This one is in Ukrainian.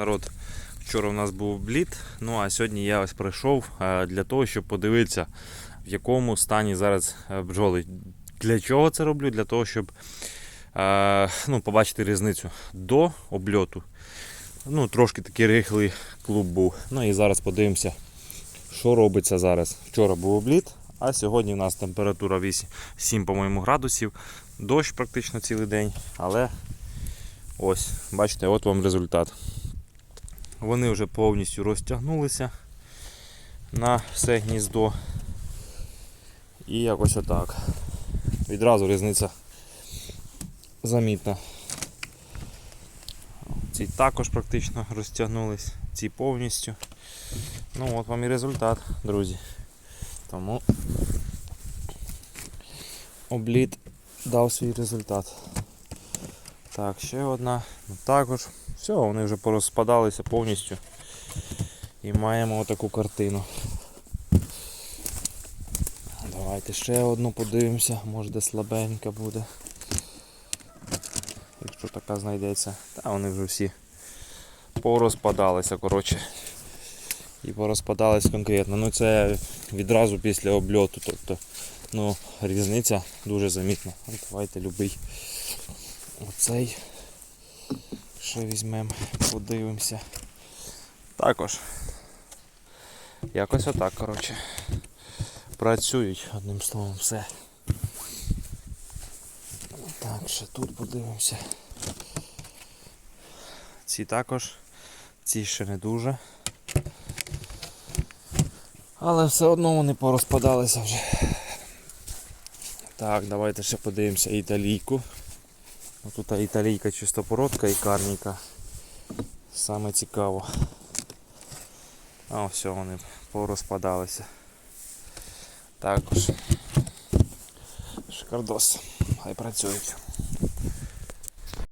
народ, вчора у нас був бліт, ну а сьогодні я ось прийшов е, для того, щоб подивитися, в якому стані зараз е, бджоли. Для чого це роблю? Для того, щоб е, ну, побачити різницю до обльоту. Ну, трошки такий рихлий клуб був. Ну і зараз подивимося, що робиться зараз. Вчора був обліт, а сьогодні у нас температура 8, 7, по-моєму, градусів. Дощ практично цілий день, але ось, бачите, от вам результат. Вони вже повністю розтягнулися на все гніздо. І якось отак. Відразу різниця замітна. Ці також практично розтягнулись, ці повністю. Ну от вам і результат, друзі. Тому обліт дав свій результат. Так, ще одна. Ну, також. Все, вони вже порозпадалися повністю. І маємо отаку картину. Давайте ще одну подивимося, може де слабенька буде. Якщо така знайдеться. Та вони вже всі порозпадалися, коротше. І порозпадались конкретно. Ну це відразу після обльоту. Тобто ну, різниця дуже замітна. Давайте любий оцей. Ще візьмемо, подивимося. Також. Якось отак, коротше. Працюють, одним словом, все. Так, ще тут подивимося. Ці також, ці ще не дуже. Але все одно вони порозпадалися вже. Так, давайте ще подивимося італійку. Тут італійка чистопородка і карніка. Саме цікаво. А все, вони порозпадалися. Також. Шикардос. Хай працюють.